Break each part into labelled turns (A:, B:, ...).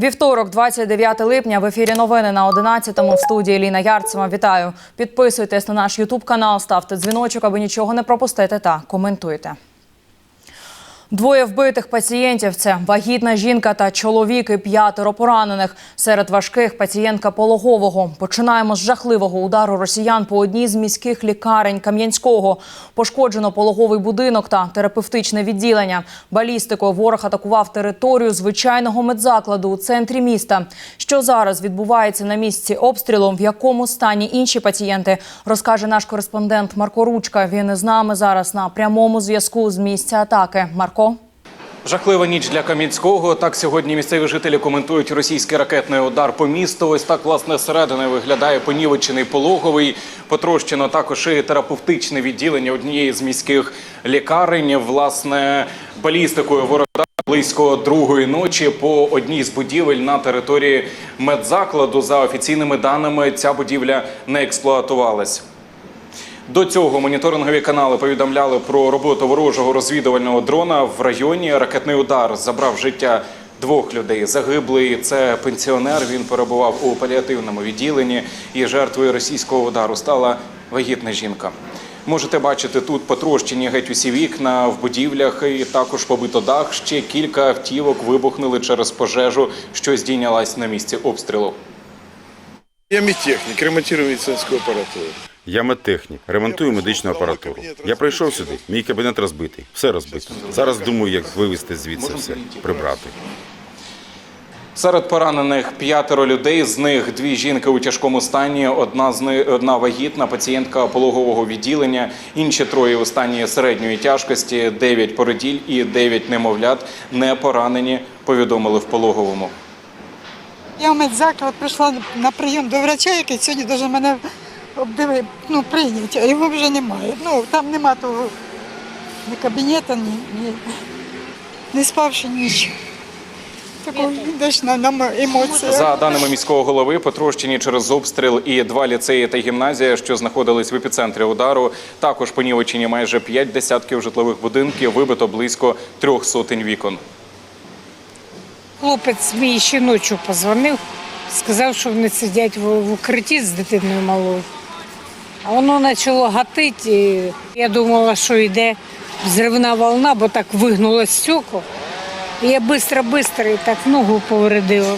A: Вівторок, 29 липня, в ефірі новини на 11-му в студії Ліна Ярцева. Вітаю. Підписуйтесь на наш Ютуб канал, ставте дзвіночок, аби нічого не пропустити та коментуйте. Двоє вбитих пацієнтів це вагітна жінка та чоловік і п'ятеро поранених. Серед важких пацієнтка пологового. Починаємо з жахливого удару росіян по одній з міських лікарень Кам'янського. Пошкоджено пологовий будинок та терапевтичне відділення. Балістикою ворог атакував територію звичайного медзакладу у центрі міста. Що зараз відбувається на місці обстрілу? В якому стані інші пацієнти розкаже наш кореспондент Марко Ручка. Він із нами зараз на прямому зв'язку з місця атаки. Марко.
B: Жахлива ніч для Кам'янського. Так сьогодні місцеві жителі коментують російський ракетний удар по місту. Ось так власне зсередини виглядає понівечений пологовий. Потрощено також і терапевтичне відділення однієї з міських лікарень. Власне, балістикою ворога близько другої ночі по одній з будівель на території медзакладу. За офіційними даними, ця будівля не експлуатувалась. До цього моніторингові канали повідомляли про роботу ворожого розвідувального дрона в районі. Ракетний удар забрав життя двох людей. Загиблий це пенсіонер. Він перебував у паліативному відділенні. І жертвою російського удару стала вагітна жінка. Можете бачити тут потрощені геть усі вікна в будівлях, і також побито дах. Ще кілька автівок вибухнули через пожежу, що здійнялась на місці обстрілу.
C: Я медтехник, ремонтирую медицинскую аппаратуру.
D: Я медтехнік, ремонтую медичну апаратуру. Я прийшов сюди, мій кабінет розбитий, все розбито. Зараз думаю, як вивезти звідси все, прибрати.
B: Серед поранених п'ятеро людей. З них дві жінки у тяжкому стані. Одна з них одна вагітна пацієнтка пологового відділення. Інші троє у стані середньої тяжкості. Дев'ять породіль і дев'ять немовлят не поранені. Повідомили в пологовому.
E: Я в медзаклад прийшла на прийом до врача, який сьогодні дуже мене обдивив, ну, прийняти, а його вже немає. Ну, там нема того ні кабінету, ні, ні. Не спавши ніч. Такого йдеш на, на емоціях.
B: За даними міського голови, потрощені через обстріл і два ліцеї та гімназія, що знаходились в епіцентрі удару. Також понівечені майже п'ять десятків житлових будинків. Вибито близько трьох сотень вікон.
F: Хлопець мій ще ночі позвонив, сказав, що вони сидять в, в укритті з дитиною малою. Воно почало гатити. Я думала, що йде взривна волна, бо так вигнуло стекло. І я швидко-швидко так ногу повредила.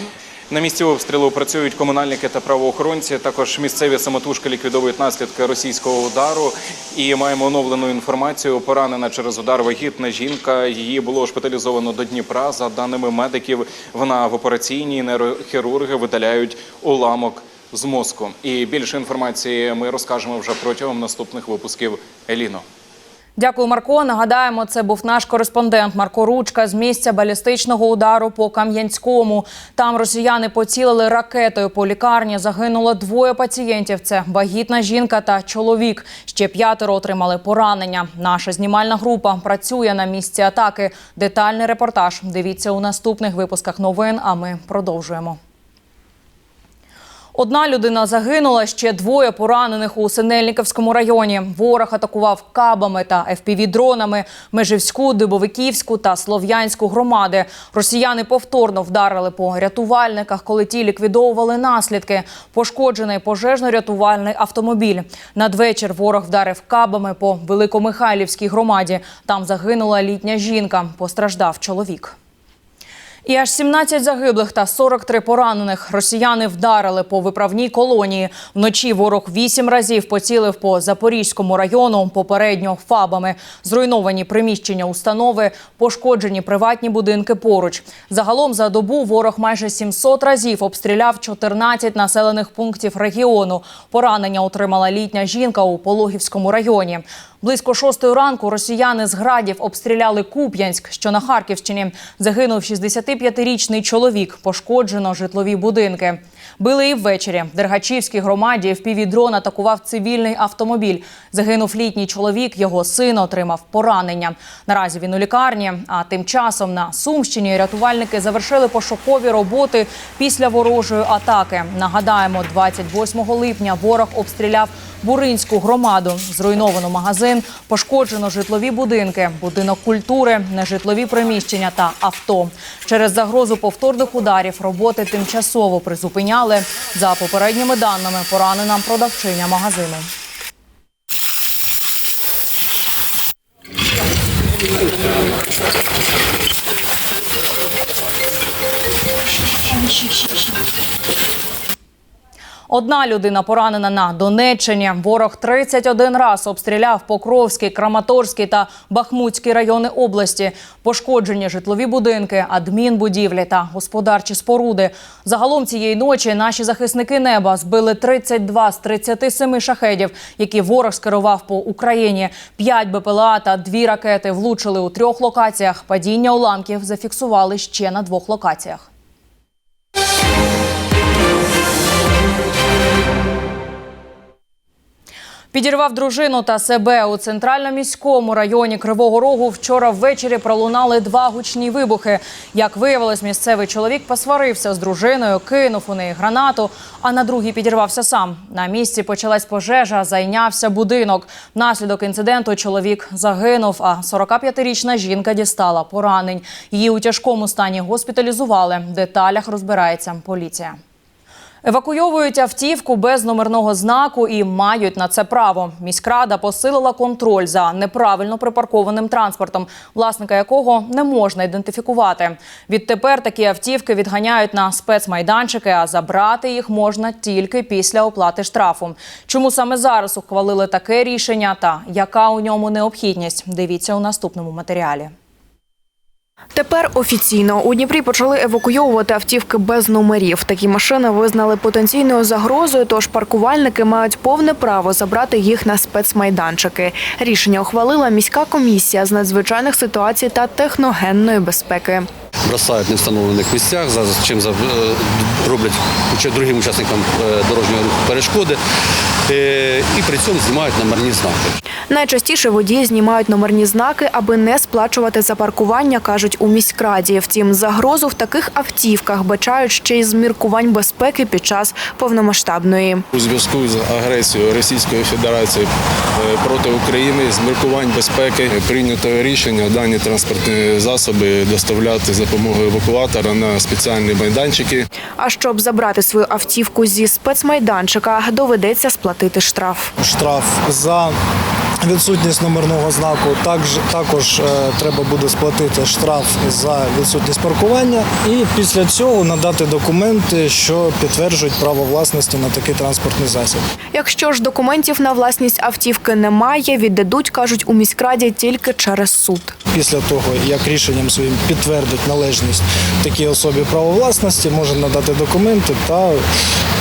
B: На місці обстрілу працюють комунальники та правоохоронці. Також місцеві самотужки ліквідовують наслідки російського удару. І маємо оновлену інформацію. Поранена через удар вагітна жінка. Її було шпиталізовано до Дніпра. За даними медиків, вона в операційній нейрохірурги видаляють уламок з мозку. І більше інформації ми розкажемо вже протягом наступних випусків. Еліно.
A: Дякую, Марко. Нагадаємо, це був наш кореспондент Марко Ручка з місця балістичного удару по Кам'янському. Там росіяни поцілили ракетою по лікарні. Загинуло двоє пацієнтів. Це вагітна жінка та чоловік. Ще п'ятеро отримали поранення. Наша знімальна група працює на місці атаки. Детальний репортаж. Дивіться у наступних випусках новин. А ми продовжуємо. Одна людина загинула, ще двоє поранених у Синельниківському районі. Ворог атакував кабами та ФПВ-дронами Межівську, Дибовиківську та Слов'янську громади. Росіяни повторно вдарили по рятувальниках, коли ті ліквідовували наслідки. Пошкоджений пожежно-рятувальний автомобіль. Надвечір ворог вдарив кабами по Великомихайлівській громаді. Там загинула літня жінка. Постраждав чоловік. І аж 17 загиблих та 43 поранених росіяни вдарили по виправній колонії. Вночі ворог вісім разів поцілив по Запорізькому району, попередньо фабами. Зруйновані приміщення установи, пошкоджені приватні будинки поруч. Загалом за добу ворог майже 700 разів обстріляв 14 населених пунктів регіону. Поранення отримала літня жінка у Пологівському районі. Близько шостої ранку росіяни з градів обстріляли Куп'янськ, що на Харківщині. Загинув 65-річний чоловік. Пошкоджено житлові будинки. Били і ввечері. В Дергачівській громаді впівдрон атакував цивільний автомобіль. Загинув літній чоловік, його син отримав поранення. Наразі він у лікарні. А тим часом на Сумщині рятувальники завершили пошукові роботи після ворожої атаки. Нагадаємо, 28 липня ворог обстріляв Буринську громаду. Зруйновано магазин, пошкоджено житлові будинки, будинок культури, нежитлові приміщення та авто. Через загрозу повторних ударів роботи тимчасово призупиняли. За попередніми даними, поранена продавчиня магазину. Одна людина поранена на Донеччині. Ворог 31 раз обстріляв Покровський, Краматорський та Бахмутський райони області. Пошкоджені житлові будинки, адмінбудівлі та господарчі споруди. Загалом цієї ночі наші захисники неба збили 32 з 37 шахедів, які ворог скерував по Україні. П'ять БПЛА та дві ракети влучили у трьох локаціях. Падіння уламків зафіксували ще на двох локаціях. Підірвав дружину та себе у центрально-міському районі Кривого Рогу. Вчора ввечері пролунали два гучні вибухи. Як виявилось, місцевий чоловік посварився з дружиною, кинув у неї гранату, а на другій підірвався сам. На місці почалась пожежа, зайнявся будинок. Внаслідок інциденту чоловік загинув, а 45-річна жінка дістала поранень. Її у тяжкому стані госпіталізували. В деталях розбирається поліція. Евакуйовують автівку без номерного знаку і мають на це право. Міськрада посилила контроль за неправильно припаркованим транспортом, власника якого не можна ідентифікувати. Відтепер такі автівки відганяють на спецмайданчики, а забрати їх можна тільки після оплати штрафу. Чому саме зараз ухвалили таке рішення та яка у ньому необхідність? Дивіться у наступному матеріалі.
G: Тепер офіційно у Дніпрі почали евакуйовувати автівки без номерів. Такі машини визнали потенційною загрозою, тож паркувальники мають повне право забрати їх на спецмайданчики. Рішення ухвалила міська комісія з надзвичайних ситуацій та техногенної безпеки.
H: Бросають в невстановлених місцях, за чим за- е, роблять другим учасникам е, дорожнього руху перешкоди е, і при цьому знімають номерні знаки.
G: Найчастіше водії знімають номерні знаки, аби не сплачувати за паркування, кажуть у міськраді. Втім, загрозу в таких автівках бачають ще й з міркувань безпеки під час повномасштабної.
I: У зв'язку з агресією Російської Федерації проти України з міркувань безпеки прийнято рішення дані транспортні засоби доставляти за допомогою евакуатора на спеціальні майданчики.
G: А щоб забрати свою автівку зі спецмайданчика, доведеться сплатити штраф.
J: штраф за відсутність номерного знаку. Також, також е, треба буде сплатити штраф за відсутність паркування і після цього надати документи, що підтверджують право власності на такий транспортний засіб.
G: Якщо ж документів на власність автівки немає, віддадуть, кажуть у міськраді тільки через суд.
J: Після того, як рішенням своїм підтвердить належність такій особі право власності, може надати документи та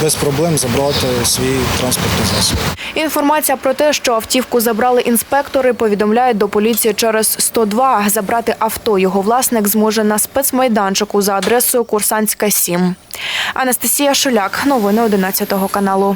J: без проблем забрати свій транспортний засіб.
G: Інформація про те, що автівку забрали інспектори, повідомляють до поліції через 102. Забрати авто його власник зможе на спецмайданчику за адресою Курсантська 7. Анастасія Шуляк, новини 11 каналу.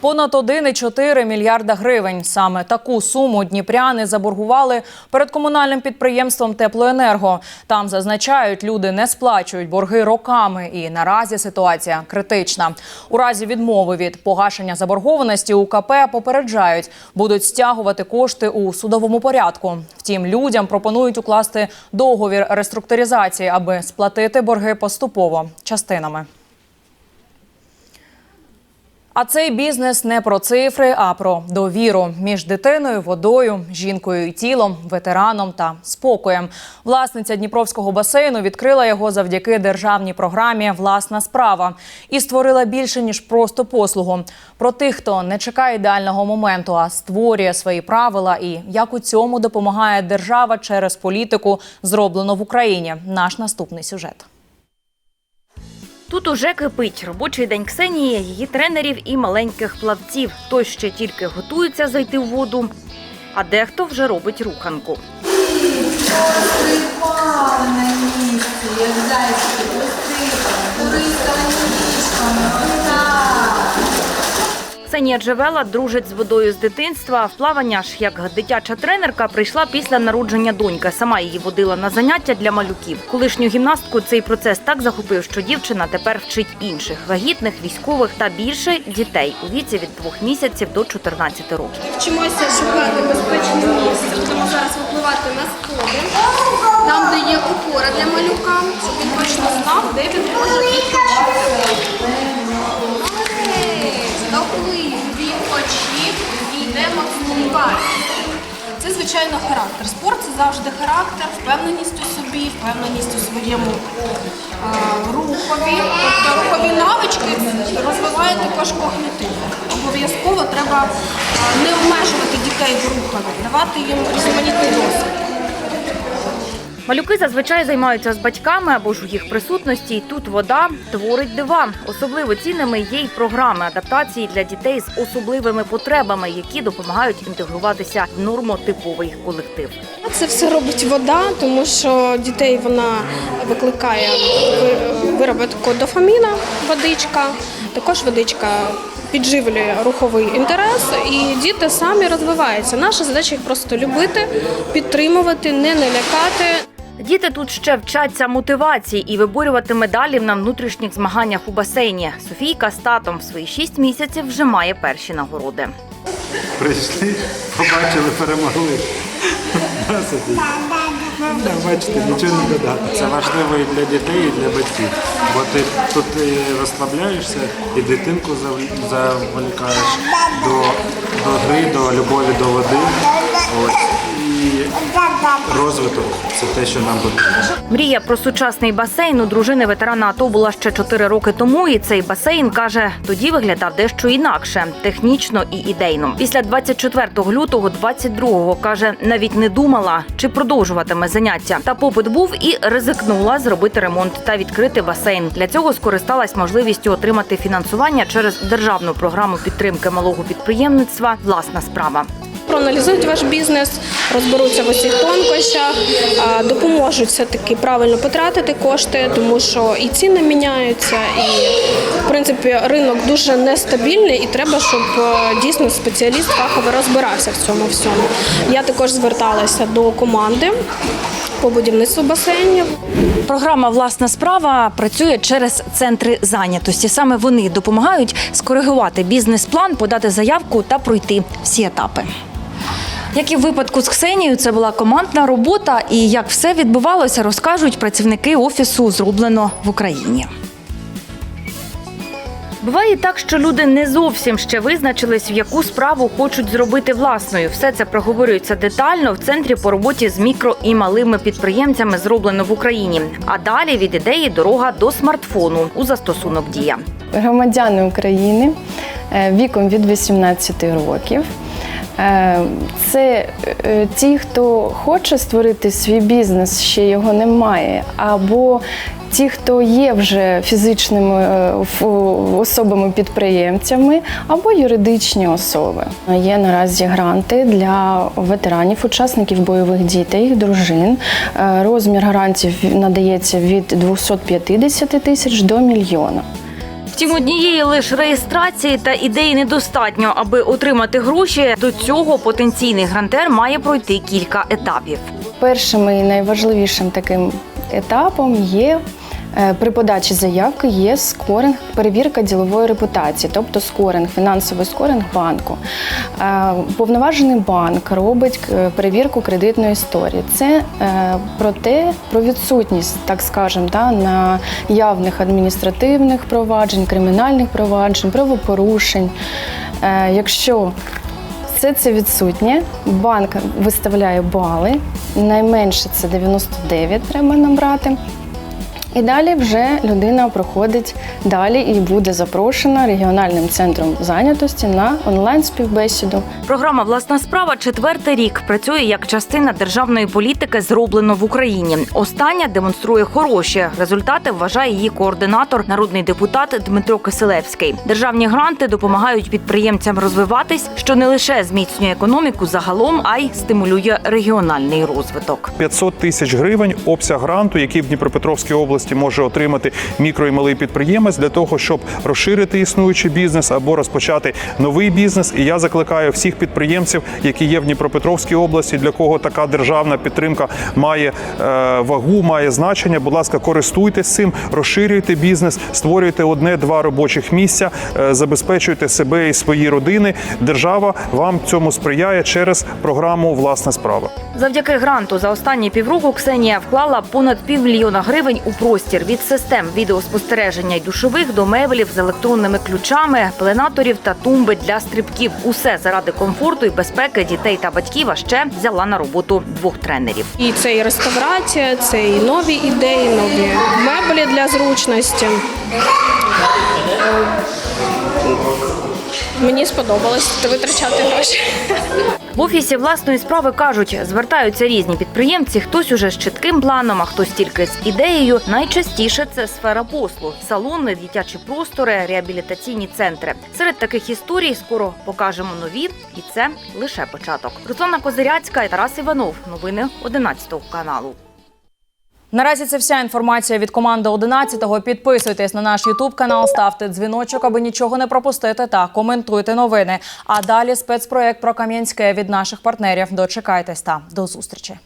A: Понад 1,4 мільярда гривень. Саме таку суму дніпряни заборгували перед комунальним підприємством Теплоенерго. Там зазначають, люди не сплачують борги роками, і наразі ситуація критична. У разі відмови від погашення заборгованості УКП попереджають, будуть стягувати кошти у судовому порядку. Втім, людям пропонують укласти договір реструктуризації, аби сплатити борги поступово частинами. А цей бізнес не про цифри, а про довіру між дитиною, водою, жінкою і тілом, ветераном та спокоєм. Власниця Дніпровського басейну відкрила його завдяки державній програмі Власна справа і створила більше ніж просто послугу. Про тих, хто не чекає ідеального моменту, а створює свої правила, і як у цьому допомагає держава через політику, зроблено в Україні. Наш наступний сюжет.
K: Тут уже кипить робочий день Ксенії, її тренерів і маленьких плавців. Той ще тільки готується зайти в воду, а дехто вже робить руханку.
L: Як
K: Євгенія Джевела дружить з водою з дитинства. В плавання ж як дитяча тренерка прийшла після народження доньки. Сама її водила на заняття для малюків. Колишню гімнастку цей процес так захопив, що дівчина тепер вчить інших вагітних, військових та більше дітей у віці від двох місяців до 14 років.
L: Вчимося шукати безпечне місце. Будемо зараз випливати на сходи, там, де є опора для малюка, щоб він точно знав, де він може Молодець! Доплив, відпочив, йдемо впливати. Це, звичайно, характер. Спорт це завжди характер, впевненість у собі, впевненість у своєму рухові. Тобто рухові навички розвиває також когнитив. Обов'язково треба не обмежувати дітей в рухові, давати їм різноманітний досвід.
K: Малюки зазвичай займаються з батьками або ж у їх присутності. І тут вода творить дива. Особливо цінними є й програми адаптації для дітей з особливими потребами, які допомагають інтегруватися в нормотиповий колектив.
L: Це все робить вода, тому що дітей вона викликає ви- вироботку дофаміна, водичка. Також водичка підживлює руховий інтерес, і діти самі розвиваються. Наша задача їх просто любити, підтримувати, не налякати.
K: Діти тут ще вчаться мотивації і виборювати медалі на внутрішніх змаганнях у басейні. Софійка з татом в свої шість місяців вже має перші нагороди.
M: Прийшли, побачили, перемогли. Да, бачите, нічого не додати. Це важливо і для дітей, і для батьків. Бо ти тут і розслабляєшся, і дитинку заволікаєш до, до гри, до любові до води. Ось. Розвиток це те, що нам потрібно.
K: Мрія про сучасний басейн у дружини ветерана АТО була ще чотири роки тому. І цей басейн каже, тоді виглядав дещо інакше, технічно і ідейно. Після 24 лютого, 22-го, каже, навіть не думала, чи продовжуватиме заняття. Та попит був і ризикнула зробити ремонт та відкрити басейн. Для цього скористалась можливістю отримати фінансування через державну програму підтримки малого підприємництва. Власна справа.
L: Проаналізують ваш бізнес, розберуться в усіх тонкощах, допоможуть все-таки правильно потратити кошти, тому що і ціни міняються, і в принципі ринок дуже нестабільний, і треба, щоб е, дійсно спеціаліст фахово розбирався в цьому всьому. Я також зверталася до команди по будівництву басейнів.
K: Програма Власна справа працює через центри зайнятості. Саме вони допомагають скоригувати бізнес-план, подати заявку та пройти всі етапи. Як і в випадку з Ксенією, це була командна робота, і як все відбувалося, розкажуть працівники офісу зроблено в Україні. Буває так, що люди не зовсім ще визначились, в яку справу хочуть зробити власною. Все це проговорюється детально в центрі по роботі з мікро і малими підприємцями зроблено в Україні. А далі від ідеї дорога до смартфону у застосунок дія.
N: громадяни України е, віком від 18 років. Е, Це е, ті, хто хоче створити свій бізнес, ще його немає, або ті, хто є вже фізичними е, особами-підприємцями, або юридичні особи. Є наразі гранти для ветеранів, учасників бойових дій та їх дружин. Розмір грантів надається від 250 тисяч до мільйона.
K: Втім, однієї лише реєстрації та ідеї недостатньо, аби отримати гроші. До цього потенційний грантер має пройти кілька етапів.
N: Першим і найважливішим таким етапом є при подачі заявки є скоринг, перевірка ділової репутації, тобто скоринг, фінансовий скоринг банку. Е, Повноважений банк робить е, перевірку кредитної історії. Це е, про те, про відсутність, так скажемо, да, наявних адміністративних проваджень, кримінальних проваджень, правопорушень. Е, Якщо все це відсутнє. Банк виставляє бали. Найменше це 99 треба набрати. І далі вже людина проходить далі і буде запрошена регіональним центром зайнятості на онлайн-співбесіду.
K: Програма Власна справа четвертий рік працює як частина державної політики, зроблено в Україні. Остання демонструє хороші результати. Вважає її координатор, народний депутат Дмитро Киселевський. Державні гранти допомагають підприємцям розвиватись, що не лише зміцнює економіку загалом, а й стимулює регіональний розвиток.
O: 500 тисяч гривень обсяг гранту, який в Дніпропетровській області області може отримати мікро і малий підприємець для того, щоб розширити існуючий бізнес або розпочати новий бізнес. І я закликаю всіх підприємців, які є в Дніпропетровській області, для кого така державна підтримка має е, вагу, має значення. Будь ласка, користуйтесь цим, розширюйте бізнес, створюйте одне-два робочих місця, е, забезпечуйте себе і свої родини. Держава вам цьому сприяє через програму Власна справа.
K: Завдяки гранту за останні півроку Ксенія вклала понад півмільйона гривень у простір від систем відеоспостереження й душових до меблів з електронними ключами, пеленаторів та тумби для стрибків. Усе заради комфорту і безпеки дітей та батьків. А ще взяла на роботу двох тренерів.
L: І це і реставрація, це і нові ідеї, нові меблі для зручності. Е, Мені сподобалось витрачати гроші.
K: В офісі власної справи кажуть, звертаються різні підприємці. Хтось уже з чітким планом, а хтось тільки з ідеєю. Найчастіше це сфера послуг, салони, дитячі простори, реабілітаційні центри. Серед таких історій скоро покажемо нові, і це лише початок. Руслана Козиряцька і Тарас Іванов. Новини 11 каналу.
A: Наразі це вся інформація від команди 11-го. Підписуйтесь на наш Ютуб канал, ставте дзвіночок, аби нічого не пропустити, та коментуйте новини. А далі спецпроект про Кам'янське від наших партнерів. Дочекайтесь та до зустрічі.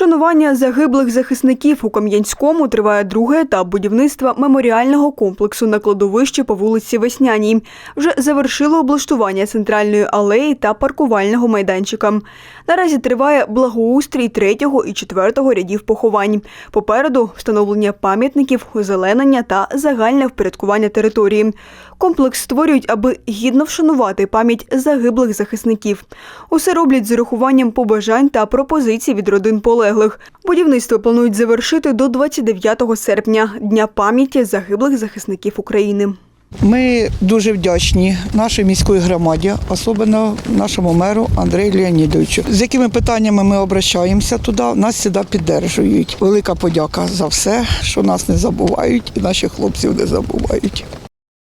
P: Вшанування загиблих захисників у Кам'янському триває другий етап будівництва меморіального комплексу на кладовищі по вулиці Весняній. Вже завершило облаштування центральної алеї та паркувального майданчика. Наразі триває благоустрій третього і четвертого рядів поховань. Попереду встановлення пам'ятників, озеленення та загальне впорядкування території. Комплекс створюють, аби гідно вшанувати пам'ять загиблих захисників. Усе роблять з урахуванням побажань та пропозицій від родин полеглих. Будівництво планують завершити до 29 серпня Дня пам'яті загиблих захисників України.
Q: Ми дуже вдячні нашій міській громаді, особливо нашому меру Андрію Леонідовичу. З якими питаннями ми обращаємося туди, нас завжди підтримують. Велика подяка за все, що нас не забувають, і наших хлопців не забувають.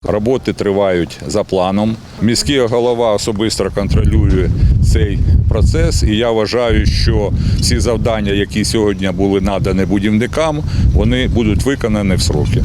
R: Роботи тривають за планом. Міський голова особисто контролює цей процес, і я вважаю, що всі завдання, які сьогодні були надані будівникам, вони будуть виконані в сроки.